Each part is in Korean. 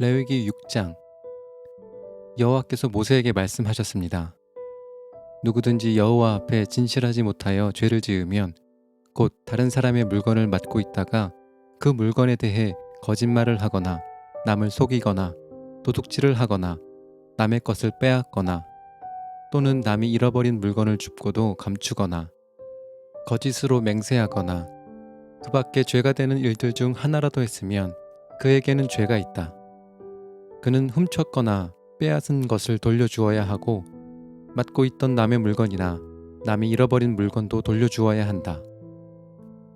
레위기 6장 여호와께서 모세에게 말씀하셨습니다. 누구든지 여호와 앞에 진실하지 못하여 죄를 지으면 곧 다른 사람의 물건을 맡고 있다가 그 물건에 대해 거짓말을 하거나 남을 속이거나 도둑질을 하거나 남의 것을 빼앗거나 또는 남이 잃어버린 물건을 줍고도 감추거나 거짓으로 맹세하거나 그 밖에 죄가 되는 일들 중 하나라도 했으면 그에게는 죄가 있다. 그는 훔쳤거나 빼앗은 것을 돌려주어야 하고 맡고 있던 남의 물건이나 남이 잃어버린 물건도 돌려주어야 한다.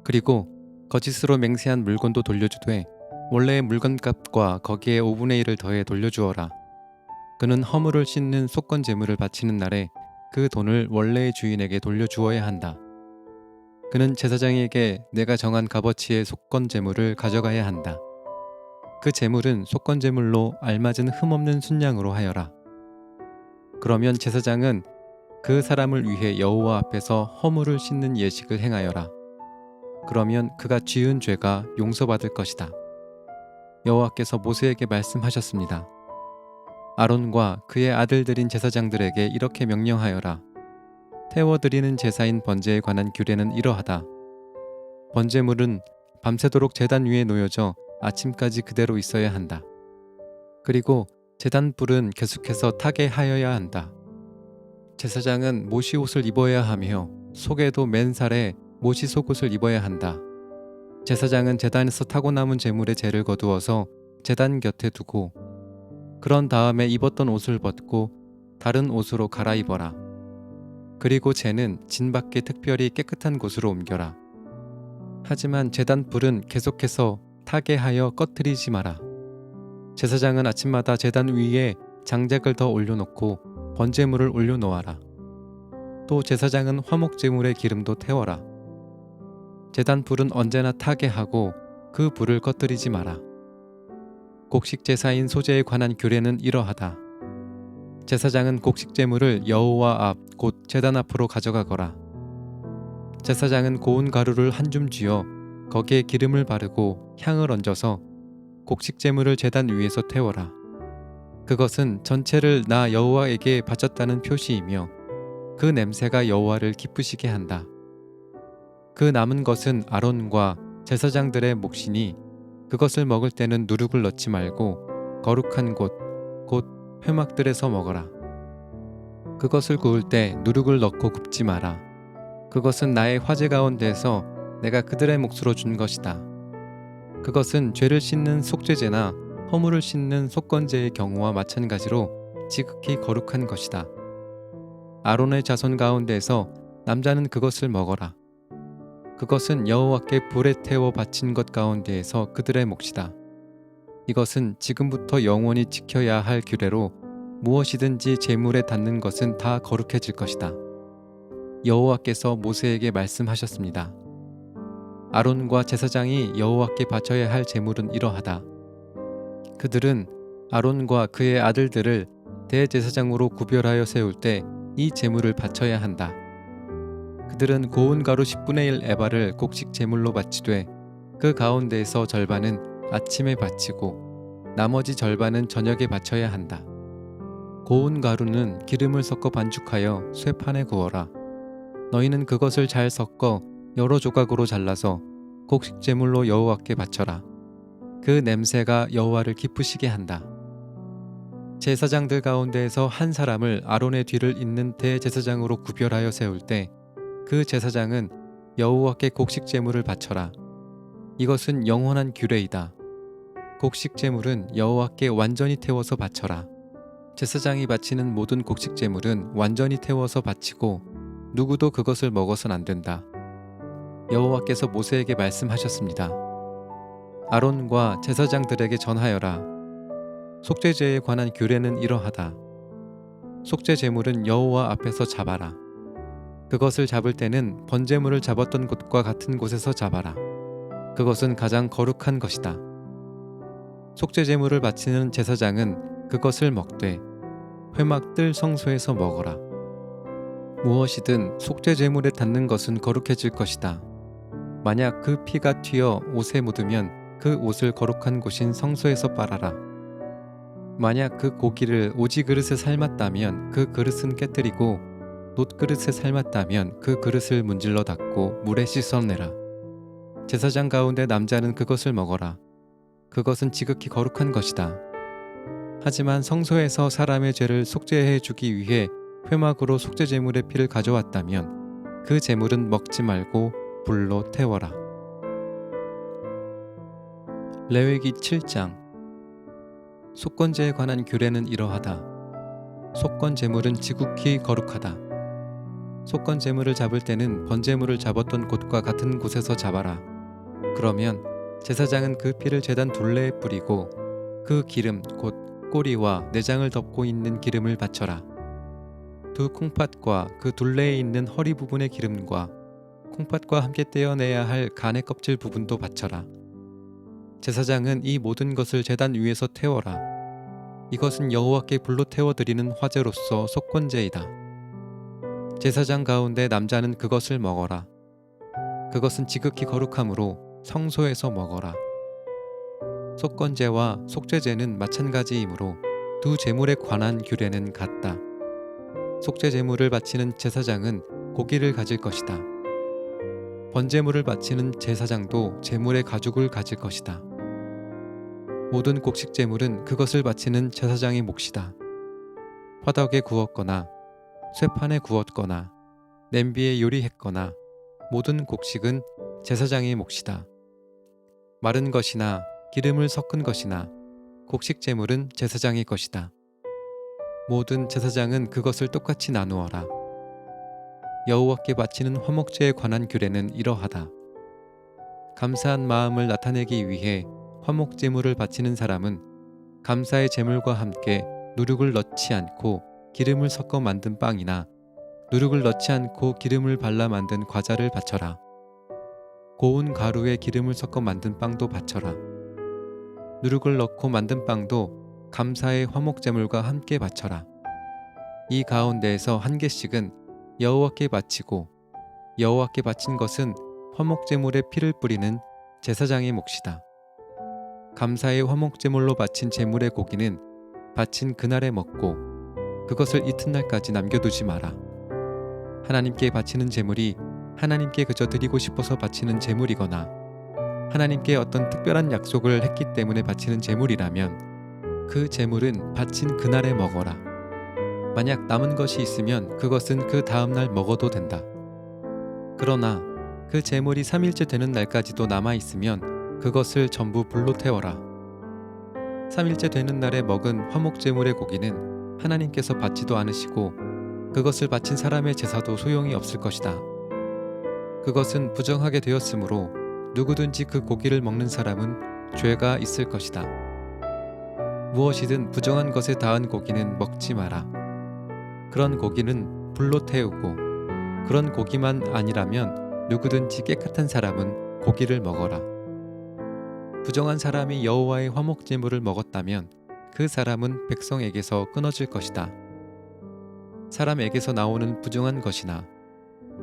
그리고 거짓으로 맹세한 물건도 돌려주되 원래의 물건값과 거기에 5분의 1을 더해 돌려주어라. 그는 허물을 씻는 속건 제물을 바치는 날에 그 돈을 원래의 주인에게 돌려주어야 한다. 그는 제사장에게 내가 정한 값어치의 속건 제물을 가져가야 한다. 그 제물은 속건 제물로 알맞은 흠없는 순양으로 하여라. 그러면 제사장은 그 사람을 위해 여호와 앞에서 허물을 씻는 예식을 행하여라. 그러면 그가 지은 죄가 용서받을 것이다. 여호와께서 모세에게 말씀하셨습니다. 아론과 그의 아들들인 제사장들에게 이렇게 명령하여라. 태워드리는 제사인 번제에 관한 규례는 이러하다. 번제물은 밤새도록 제단 위에 놓여져 아침까지 그대로 있어야 한다. 그리고 제단 불은 계속해서 타게 하여야 한다. 제사장은 모시 옷을 입어야 하며 속에도 맨살에 모시 속옷을 입어야 한다. 제사장은 제단에서 타고 남은 재물의 재를 거두어서 제단 곁에 두고 그런 다음에 입었던 옷을 벗고 다른 옷으로 갈아입어라. 그리고 재는 진 밖에 특별히 깨끗한 곳으로 옮겨라. 하지만 제단 불은 계속해서 타게 하여 꺼뜨리지 마라. 제사장은 아침마다 제단 위에 장작을 더 올려놓고 번제물을 올려놓아라. 또 제사장은 화목 제물의 기름도 태워라. 제단 불은 언제나 타게 하고 그 불을 꺼뜨리지 마라. 곡식 제사인 소재에 관한 규례는 이러하다. 제사장은 곡식 제물을 여호와 앞 곧 제단 앞으로 가져가거라. 제사장은 고운 가루를 한 줌 쥐어 거기에 기름을 바르고 향을 얹어서 곡식 제물을 제단 위에서 태워라. 그것은 전체를 나 여호와에게 바쳤다는 표시이며 그 냄새가 여호와를 기쁘시게 한다. 그 남은 것은 아론과 제사장들의 몫이니 그것을 먹을 때는 누룩을 넣지 말고 거룩한 곳, 곧 회막들에서 먹어라. 그것을 구울 때 누룩을 넣고 굽지 마라. 그것은 나의 화재 가운데서 내가 그들의 몫으로 준 것이다. 그것은 죄를 씻는 속죄제나 허물을 씻는 속건제의 경우와 마찬가지로 지극히 거룩한 것이다. 아론의 자손 가운데서 남자는 그것을 먹어라. 그것은 여호와께 불에 태워 바친 것 가운데에서 그들의 몫이다. 이것은 지금부터 영원히 지켜야 할 규례로 무엇이든지 제물에 닿는 것은 다 거룩해질 것이다. 여호와께서 모세에게 말씀하셨습니다. 아론과 제사장이 여호와께 바쳐야 할 제물은 이러하다. 그들은 아론과 그의 아들들을 대제사장으로 구별하여 세울 때 이 제물을 바쳐야 한다. 그들은 고운 가루 10분의 1 에바를 곡식 제물로 바치되 그 가운데에서 절반은 아침에 바치고 나머지 절반은 저녁에 바쳐야 한다. 고운 가루는 기름을 섞어 반죽하여 쇠판에 구워라. 너희는 그것을 잘 섞어 여러 조각으로 잘라서 곡식 제물로 여호와께 바쳐라. 그 냄새가 여호와를 기쁘시게 한다. 제사장들 가운데에서 한 사람을 아론의 뒤를 잇는 대제사장으로 구별하여 세울 때 그 제사장은 여호와께 곡식 제물을 바쳐라. 이것은 영원한 규례이다. 곡식 제물은 여호와께 완전히 태워서 바쳐라. 제사장이 바치는 모든 곡식 제물은 완전히 태워서 바치고 누구도 그것을 먹어선 안 된다. 여호와께서 모세에게 말씀하셨습니다. 아론과 제사장들에게 전하여라. 속죄제에 관한 규례는 이러하다. 속죄 제물은 여호와 앞에서 잡아라. 그것을 잡을 때는 번제물을 잡았던 곳과 같은 곳에서 잡아라. 그것은 가장 거룩한 것이다. 속죄 제물을 바치는 제사장은 그것을 먹되 회막들 성소에서 먹어라. 무엇이든 속죄 제물에 닿는 것은 거룩해질 것이다. 만약 그 피가 튀어 옷에 묻으면 그 옷을 거룩한 곳인 성소에서 빨아라. 만약 그 고기를 오지 그릇에 삶았다면 그 그릇은 깨뜨리고 놋 그릇에 삶았다면 그 그릇을 문질러 닦고 물에 씻어내라. 제사장 가운데 남자는 그것을 먹어라. 그것은 지극히 거룩한 것이다. 하지만 성소에서 사람의 죄를 속죄해 주기 위해 회막으로 속죄 제물의 피를 가져왔다면 그 제물은 먹지 말고 불로 태워라. 레위기 7장 속건제에 관한 규례는 이러하다. 속건 제물은 지극히 거룩하다. 속건 제물을 잡을 때는 번제물을 잡았던 곳과 같은 곳에서 잡아라. 그러면 제사장은 그 피를 제단 둘레에 뿌리고 그 기름 곧 꼬리와 내장을 덮고 있는 기름을 바쳐라. 두 콩팥과 그 둘레에 있는 허리 부분의 기름과 콩팥과 함께 떼어내야 할 간의 껍질 부분도 바쳐라. 제사장은 이 모든 것을 제단 위에서 태워라. 이것은 여호와께 불로 태워 드리는 화제로서 속건제이다. 제사장 가운데 남자는 그것을 먹어라. 그것은 지극히 거룩함으로 성소에서 먹어라. 속건제와 속죄제는 마찬가지이므로 두 제물에 관한 규례는 같다. 속죄 제물을 바치는 제사장은 고기를 가질 것이다. 번제물을 바치는 제사장도 제물의 가죽을 가질 것이다. 모든 곡식 제물은 그것을 바치는 제사장의 몫이다. 화덕에 구웠거나 쇠판에 구웠거나 냄비에 요리했거나 모든 곡식은 제사장의 몫이다. 마른 것이나 기름을 섞은 것이나 곡식 제물은 제사장의 것이다. 모든 제사장은 그것을 똑같이 나누어라. 여호와께 바치는 화목제에 관한 규례는 이러하다. 감사한 마음을 나타내기 위해 화목 제물을 바치는 사람은 감사의 제물과 함께 누룩을 넣지 않고 기름을 섞어 만든 빵이나 누룩을 넣지 않고 기름을 발라 만든 과자를 바쳐라. 고운 가루에 기름을 섞어 만든 빵도 바쳐라. 누룩을 넣고 만든 빵도 감사의 화목제물과 함께 바쳐라. 이 가운데에서 한 개씩은 여호와께 바치고 여호와께 바친 것은 화목제물에 피를 뿌리는 제사장의 몫이다. 감사의 화목제물로 바친 제물의 고기는 바친 그날에 먹고 그것을 이튿날까지 남겨두지 마라. 하나님께 바치는 제물이 하나님께 그저 드리고 싶어서 바치는 제물이거나 하나님께 어떤 특별한 약속을 했기 때문에 바치는 제물이라면 그 재물은 바친 그날에 먹어라. 만약 남은 것이 있으면 그것은 그 다음날 먹어도 된다. 그러나 그 재물이 3일째 되는 날까지도 남아 있으면 그것을 전부 불로 태워라. 3일째 되는 날에 먹은 화목 제물의 고기는 하나님께서 받지도 않으시고 그것을 바친 사람의 제사도 소용이 없을 것이다. 그것은 부정하게 되었으므로 누구든지 그 고기를 먹는 사람은 죄가 있을 것이다. 무엇이든 부정한 것에 닿은 고기는 먹지 마라. 그런 고기는 불로 태우고 그런 고기만 아니라면 누구든지 깨끗한 사람은 고기를 먹어라. 부정한 사람이 여호와의 화목 제물을 먹었다면 그 사람은 백성에게서 끊어질 것이다. 사람에게서 나오는 부정한 것이나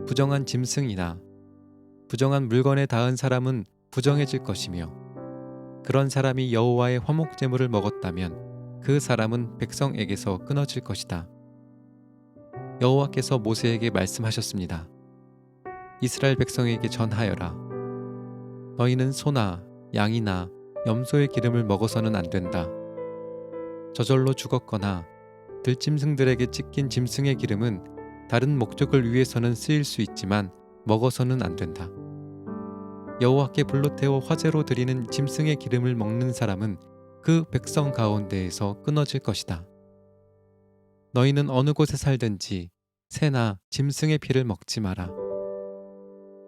부정한 짐승이나 부정한 물건에 닿은 사람은 부정해질 것이며 그런 사람이 여호와의 화목 제물을 먹었다면 그 사람은 백성에게서 끊어질 것이다. 여호와께서 모세에게 말씀하셨습니다. 이스라엘 백성에게 전하여라. 너희는 소나 양이나 염소의 기름을 먹어서는 안 된다. 저절로 죽었거나 들짐승들에게 찢긴 짐승의 기름은 다른 목적을 위해서는 쓰일 수 있지만 먹어서는 안 된다. 여호와께 불로 태워 화제로 드리는 짐승의 기름을 먹는 사람은 그 백성 가운데에서 끊어질 것이다. 너희는 어느 곳에 살든지 새나 짐승의 피를 먹지 마라.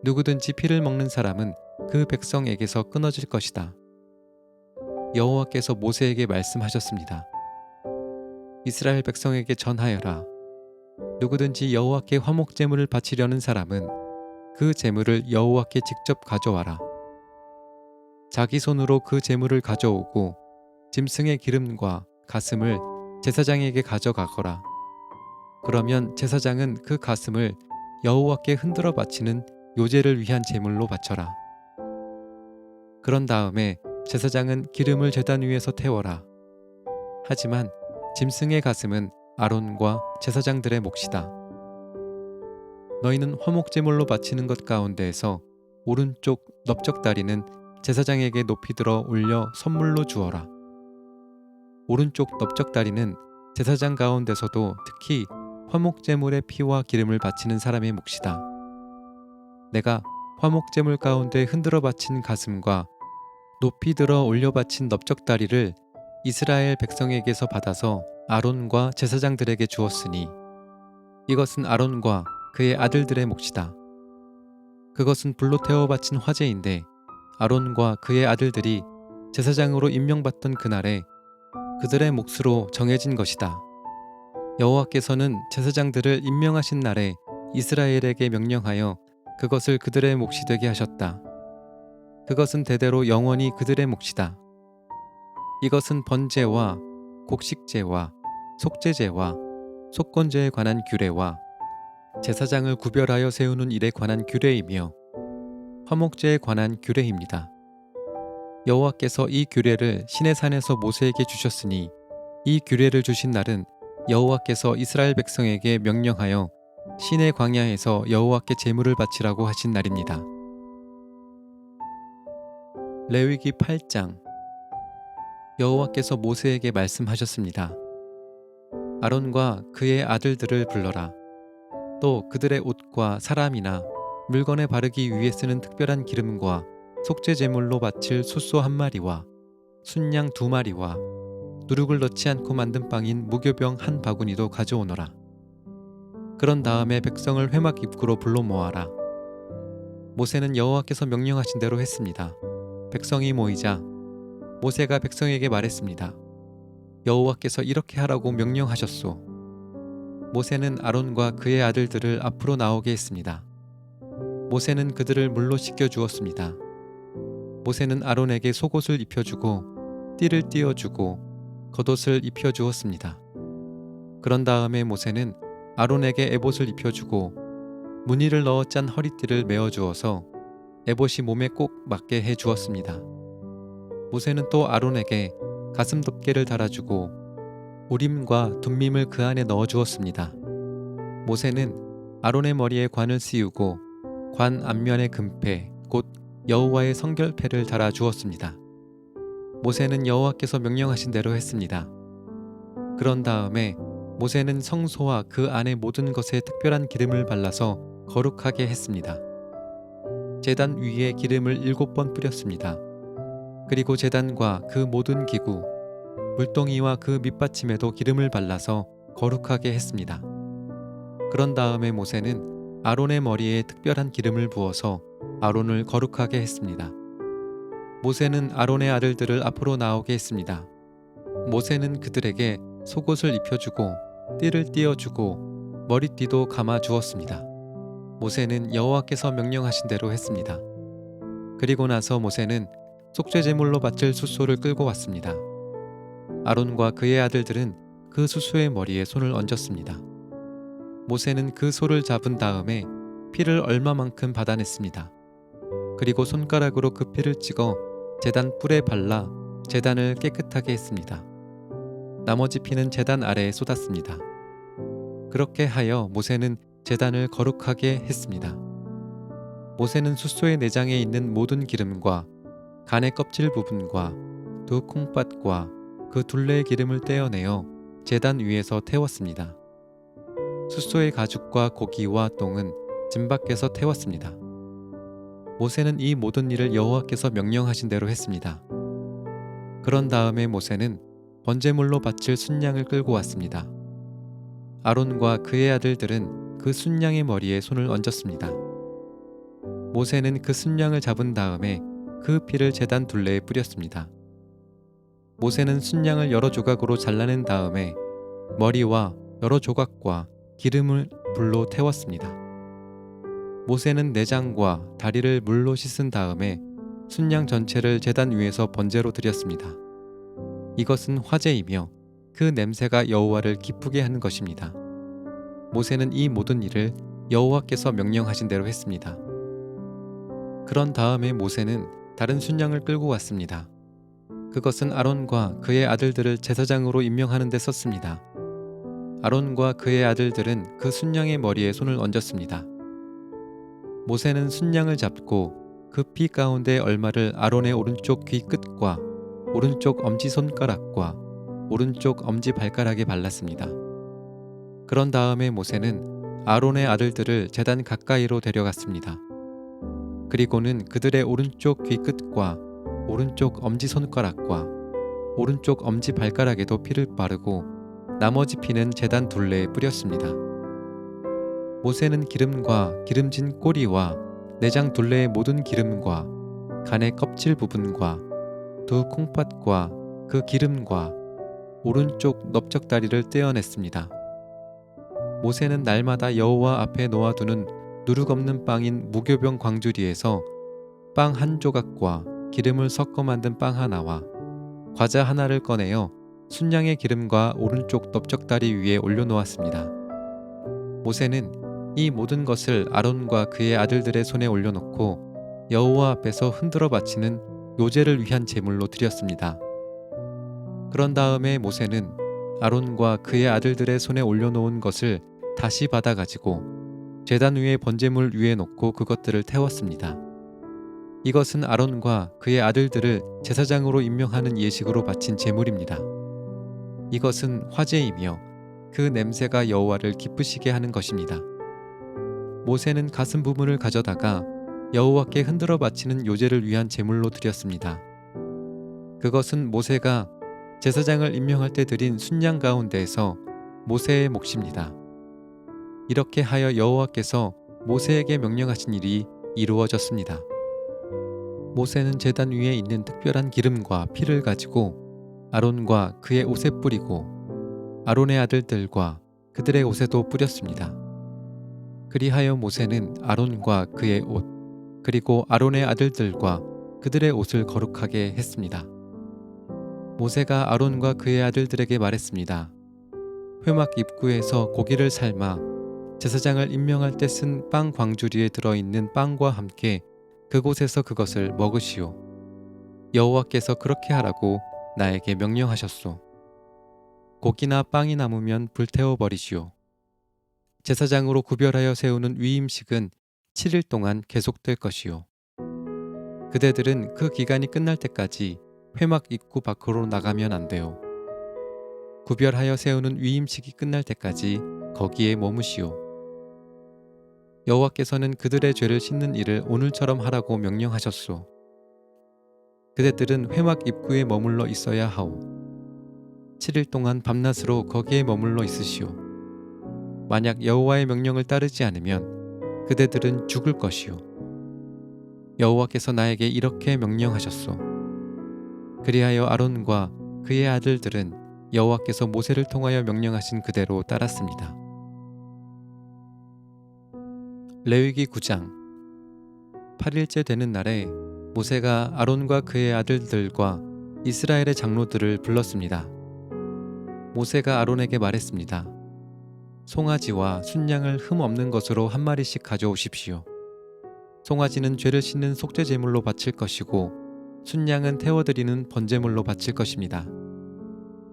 누구든지 피를 먹는 사람은 그 백성에게서 끊어질 것이다. 여호와께서 모세에게 말씀하셨습니다. 이스라엘 백성에게 전하여라. 누구든지 여호와께 화목 제물을 바치려는 사람은 그 재물을 여호와께 직접 가져와라. 자기 손으로 그 재물을 가져오고 짐승의 기름과 가슴을 제사장에게 가져가거라. 그러면 제사장은 그 가슴을 여호와께 흔들어 바치는 요제를 위한 제물로 바쳐라. 그런 다음에 제사장은 기름을 제단 위에서 태워라. 하지만 짐승의 가슴은 아론과 제사장들의 몫이다. 너희는 화목제물로 바치는 것 가운데에서 오른쪽 넓적 다리는 제사장에게 높이 들어 올려 선물로 주어라. 오른쪽 넓적 다리는 제사장 가운데서도 특히 화목제물의 피와 기름을 바치는 사람의 몫이다. 내가 화목제물 가운데 흔들어 바친 가슴과 높이 들어 올려 바친 넓적 다리를 이스라엘 백성에게서 받아서 아론과 제사장들에게 주었으니 이것은 아론과 그의 아들들의 몫이다. 그것은 불로 태워 바친 화제인데 아론과 그의 아들들이 제사장으로 임명받던 그날에 그들의 몫으로 정해진 것이다. 여호와께서는 제사장들을 임명하신 날에 이스라엘에게 명령하여 그것을 그들의 몫이 되게 하셨다. 그것은 대대로 영원히 그들의 몫이다. 이것은 번제와 곡식제와 속제제와 속건제에 관한 규례와 제사장을 구별하여 세우는 일에 관한 규례이며 화목제에 관한 규례입니다. 여호와께서 이 규례를 신의 산에서 모세에게 주셨으니 이 규례를 주신 날은 여호와께서 이스라엘 백성에게 명령하여 신의 광야에서 여호와께 제물을 바치라고 하신 날입니다. 레위기 8장 여호와께서 모세에게 말씀하셨습니다. 아론과 그의 아들들을 불러라. 또 그들의 옷과 사람이나 물건에 바르기 위해 쓰는 특별한 기름과 속죄 제물로 바칠 숫소 한 마리와 순양 두 마리와 누룩을 넣지 않고 만든 빵인 무교병 한 바구니도 가져오너라. 그런 다음에 백성을 회막 입구로 불러 모아라. 모세는 여호와께서 명령하신 대로 했습니다. 백성이 모이자 모세가 백성에게 말했습니다. 여호와께서 이렇게 하라고 명령하셨소. 모세는 아론과 그의 아들들을 앞으로 나오게 했습니다. 모세는 그들을 물로 씻겨 주었습니다. 모세는 아론에게 속옷을 입혀주고 띠를 띄워주고 겉옷을 입혀주었습니다. 그런 다음에 모세는 아론에게 에봇을 입혀주고 무늬를 넣어 짠 허리띠를 메어 주어서 에봇이 몸에 꼭 맞게 해 주었습니다. 모세는 또 아론에게 가슴 덮개를 달아주고 우림과 둠밈을 그 안에 넣어 주었습니다. 모세는 아론의 머리에 관을 씌우고 관 앞면에 금패 곧 여호와의 성결패를 달아 주었습니다. 모세는 여호와께서 명령하신 대로 했습니다. 그런 다음에 모세는 성소와 그 안의 모든 것에 특별한 기름을 발라서 거룩하게 했습니다. 제단 위에 기름을 일곱 번 뿌렸습니다. 그리고 제단과 그 모든 기구, 물동이와 그 밑받침에도 기름을 발라서 거룩하게 했습니다. 그런 다음에 모세는 아론의 머리에 특별한 기름을 부어서 아론을 거룩하게 했습니다. 모세는 아론의 아들들을 앞으로 나오게 했습니다. 모세는 그들에게 속옷을 입혀주고 띠를 띄어주고 머리띠도 감아 주었습니다. 모세는 여호와께서 명령하신 대로 했습니다. 그리고 나서 모세는 속죄 제물로 바칠 숫소를 끌고 왔습니다. 아론과 그의 아들들은 그 수수의 머리에 손을 얹었습니다. 모세는 그 소를 잡은 다음에 피를 얼마만큼 받아냈습니다. 그리고 손가락으로 그 피를 찍어 재단 뿔에 발라 재단을 깨끗하게 했습니다. 나머지 피는 재단 아래에 쏟았습니다. 그렇게 하여 모세는 재단을 거룩하게 했습니다. 모세는 숫소의 내장에 있는 모든 기름과 간의 껍질 부분과 두 콩팥과 그 둘레의 기름을 떼어내어 재단 위에서 태웠습니다. 숫소의 가죽과 고기와 똥은 진 밖에서 태웠습니다. 모세는 이 모든 일을 여호와께서 명령하신 대로 했습니다. 그런 다음에 모세는 번제물로 바칠 순양을 끌고 왔습니다. 아론과 그의 아들들은 그 순양의 머리에 손을 얹었습니다. 모세는 그 순양을 잡은 다음에 그 피를 제단 둘레에 뿌렸습니다. 모세는 순양을 여러 조각으로 잘라낸 다음에 머리와 여러 조각과 기름을 불로 태웠습니다. 모세는 내장과 다리를 물로 씻은 다음에 순양 전체를 제단 위에서 번제로 드렸습니다. 이것은 화제이며 그 냄새가 여호와를 기쁘게 하는 것입니다. 모세는 이 모든 일을 여호와께서 명령하신 대로 했습니다. 그런 다음에 모세는 다른 순양을 끌고 왔습니다. 그것은 아론과 그의 아들들을 제사장으로 임명하는 데 썼습니다. 아론과 그의 아들들은 그 순양의 머리에 손을 얹었습니다. 모세는 순양을 잡고 그 피 가운데 얼마를 아론의 오른쪽 귀 끝과 오른쪽 엄지 손가락과 오른쪽 엄지 발가락에 발랐습니다. 그런 다음에 모세는 아론의 아들들을 제단 가까이로 데려갔습니다. 그리고는 그들의 오른쪽 귀 끝과 오른쪽 엄지 손가락과 오른쪽 엄지 발가락에도 피를 바르고 나머지 피는 제단 둘레에 뿌렸습니다. 모세는 기름과 기름진 꼬리와 내장 둘레의 모든 기름과 간의 껍질 부분과 두 콩팥과 그 기름과 오른쪽 넓적다리를 떼어냈습니다. 모세는 날마다 여호와 앞에 놓아두는 누룩 없는 빵인 무교병 광주리에서 빵 한 조각과 기름을 섞어 만든 빵 하나와 과자 하나를 꺼내어 순양의 기름과 오른쪽 넓적다리 위에 올려놓았습니다. 모세는 이 모든 것을 아론과 그의 아들들의 손에 올려놓고 여호와 앞에서 흔들어 바치는 요제를 위한 제물로 드렸습니다. 그런 다음에 모세는 아론과 그의 아들들의 손에 올려놓은 것을 다시 받아 가지고 제단 위에 번제물 위에 놓고 그것들을 태웠습니다. 이것은 아론과 그의 아들들을 제사장으로 임명하는 예식으로 바친 제물입니다. 이것은 화제이며 그 냄새가 여호와를 기쁘시게 하는 것입니다. 모세는 가슴 부분을 가져다가 여호와께 흔들어 바치는 요제를 위한 제물로 드렸습니다. 그것은 모세가 제사장을 임명할 때 드린 순양 가운데에서 모세의 몫입니다. 이렇게 하여 여호와께서 모세에게 명령하신 일이 이루어졌습니다. 모세는 제단 위에 있는 특별한 기름과 피를 가지고 아론과 그의 옷에 뿌리고 아론의 아들들과 그들의 옷에도 뿌렸습니다. 그리하여 모세는 아론과 그의 옷 그리고 아론의 아들들과 그들의 옷을 거룩하게 했습니다. 모세가 아론과 그의 아들들에게 말했습니다. 회막 입구에서 고기를 삶아 제사장을 임명할 때 쓴 빵 광주리에 들어있는 빵과 함께 그곳에서 그것을 먹으시오. 여호와께서 그렇게 하라고 나에게 명령하셨소. 고기나 빵이 남으면 불태워 버리시오. 제사장으로 구별하여 세우는 위임식은 7일 동안 계속될 것이요. 그대들은 그 기간이 끝날 때까지 회막 입구 밖으로 나가면 안 돼요. 구별하여 세우는 위임식이 끝날 때까지 거기에 머무시오. 여호와께서는 그들의 죄를 씻는 일을 오늘처럼 하라고 명령하셨소. 그대들은 회막 입구에 머물러 있어야 하오. 7일 동안 밤낮으로 거기에 머물러 있으시오. 만약 여호와의 명령을 따르지 않으면 그대들은 죽을 것이요. 여호와께서 나에게 이렇게 명령하셨소. 그리하여 아론과 그의 아들들은 여호와께서 모세를 통하여 명령하신 그대로 따랐습니다. 레위기 9장 8일째 되는 날에 모세가 아론과 그의 아들들과 이스라엘의 장로들을 불렀습니다. 모세가 아론에게 말했습니다. 송아지와 순양을 흠 없는 것으로 한 마리씩 가져오십시오. 송아지는 죄를 씻는 속죄 제물로 바칠 것이고 순양은 태워드리는 번제물로 바칠 것입니다.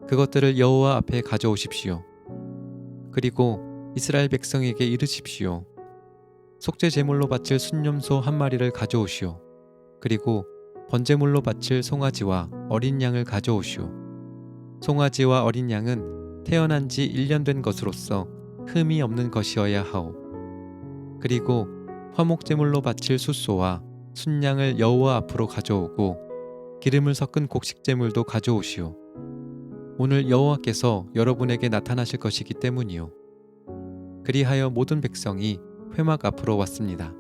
그것들을 여호와 앞에 가져오십시오. 그리고 이스라엘 백성에게 이르십시오. 속죄 제물로 바칠 순념소 한 마리를 가져오시오. 그리고 번제물로 바칠 송아지와 어린 양을 가져오시오. 송아지와 어린 양은 태어난 지 1년 된 것으로서 흠이 없는 것이어야 하오. 그리고 화목제물로 바칠 숫소와 순양을 여호와 앞으로 가져오고 기름을 섞은 곡식제물도 가져오시오. 오늘 여호와께서 여러분에게 나타나실 것이기 때문이요. 그리하여 모든 백성이 회막 앞으로 왔습니다.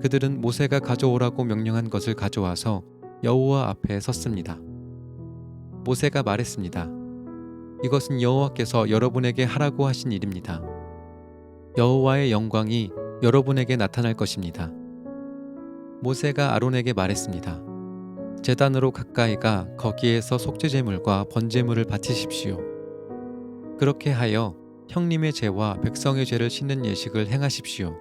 그들은 모세가 가져오라고 명령한 것을 가져와서 여호와 앞에 섰습니다. 모세가 말했습니다. 이것은 여호와께서 여러분에게 하라고 하신 일입니다. 여호와의 영광이 여러분에게 나타날 것입니다. 모세가 아론에게 말했습니다. 재단으로 가까이가 거기에서 속죄제물과 번제물을 바치십시오. 그렇게 하여 형님의 죄와 백성의 죄를 씻는 예식을 행하십시오.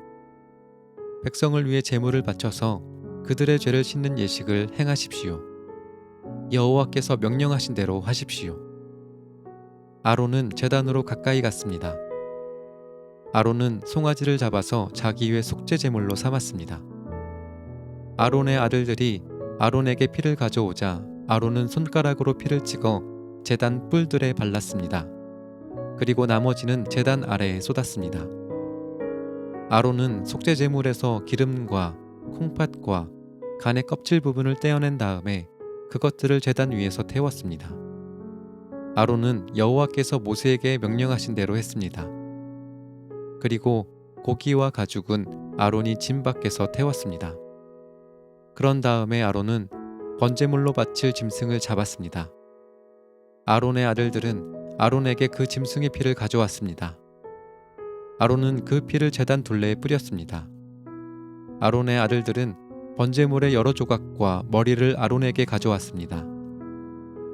백성을 위해 제물을 바쳐서 그들의 죄를 씻는 예식을 행하십시오. 여호와께서 명령하신 대로 하십시오. 아론은 제단으로 가까이 갔습니다. 아론은 송아지를 잡아서 자기 위해 속죄 제물로 삼았습니다. 아론의 아들들이 아론에게 피를 가져오자 아론은 손가락으로 피를 찍어 제단 뿔들에 발랐습니다. 그리고 나머지는 제단 아래에 쏟았습니다. 아론은 속죄 제물에서 기름과 콩팥과 간의 껍질 부분을 떼어낸 다음에 그것들을 제단 위에서 태웠습니다. 아론은 여호와께서 모세에게 명령하신 대로 했습니다. 그리고 고기와 가죽은 아론이 짐 밖에서 태웠습니다. 그런 다음에 아론은 번제물로 바칠 짐승을 잡았습니다. 아론의 아들들은 아론에게 그 짐승의 피를 가져왔습니다. 아론은 그 피를 제단 둘레에 뿌렸습니다. 아론의 아들들은 번제물의 여러 조각과 머리를 아론에게 가져왔습니다.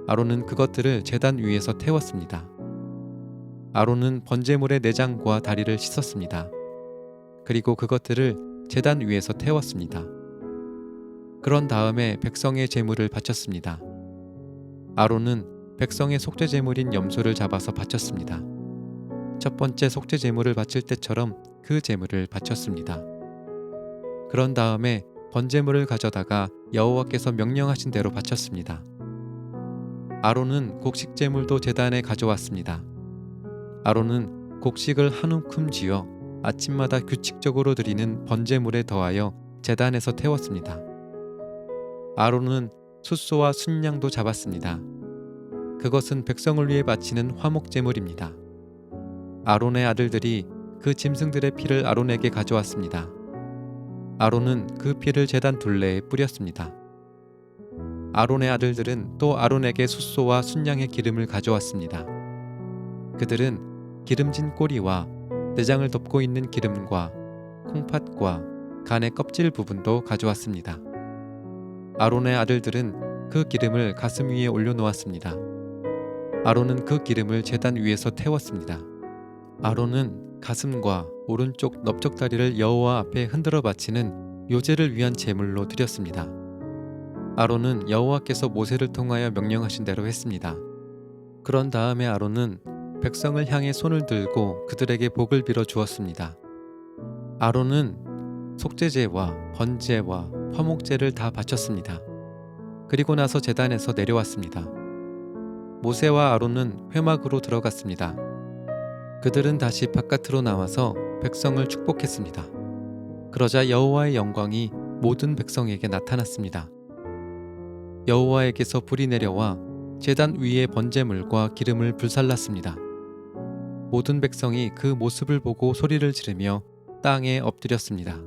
아론은 그것들을 제단 위에서 태웠습니다. 아론은 번제물의 내장과 다리를 씻었습니다. 그리고 그것들을 제단 위에서 태웠습니다. 그런 다음에 백성의 제물을 바쳤습니다. 아론은 백성의 속죄 제물인 염소를 잡아서 바쳤습니다. 첫 번째 속죄 제물을 바칠 때처럼 그 제물을 바쳤습니다. 그런 다음에 번제물을 가져다가 여호와께서 명령하신 대로 바쳤습니다. 아론은 곡식 제물도 제단에 가져왔습니다. 아론은 곡식을 한 움큼 쥐어 아침마다 규칙적으로 드리는 번제물에 더하여 제단에서 태웠습니다. 아론은 숫소와 순양도 잡았습니다. 그것은 백성을 위해 바치는 화목 제물입니다. 아론의 아들들이 그 짐승들의 피를 아론에게 가져왔습니다. 아론은 그 피를 제단 둘레에 뿌렸습니다. 아론의 아들들은 또 아론에게 숫소와 순양의 기름을 가져왔습니다. 그들은 기름진 꼬리와 내장을 덮고 있는 기름과 콩팥과 간의 껍질 부분도 가져왔습니다. 아론의 아들들은 그 기름을 가슴 위에 올려놓았습니다. 아론은 그 기름을 제단 위에서 태웠습니다. 아론은 가슴과 오른쪽 넓적다리를 여호와 앞에 흔들어 바치는 요제를 위한 제물로 드렸습니다. 아론은 여호와께서 모세를 통하여 명령하신 대로 했습니다. 그런 다음에 아론은 백성을 향해 손을 들고 그들에게 복을 빌어 주었습니다. 아론은 속죄제와 번제와 화목제를 다 바쳤습니다. 그리고 나서 제단에서 내려왔습니다. 모세와 아론은 회막으로 들어갔습니다. 그들은 다시 바깥으로 나와서 백성을 축복했습니다. 그러자 여호와의 영광이 모든 백성에게 나타났습니다. 여호와에게서 불이 내려와 제단 위에 번제물과 기름을 불살랐습니다. 모든 백성이 그 모습을 보고 소리를 지르며 땅에 엎드렸습니다.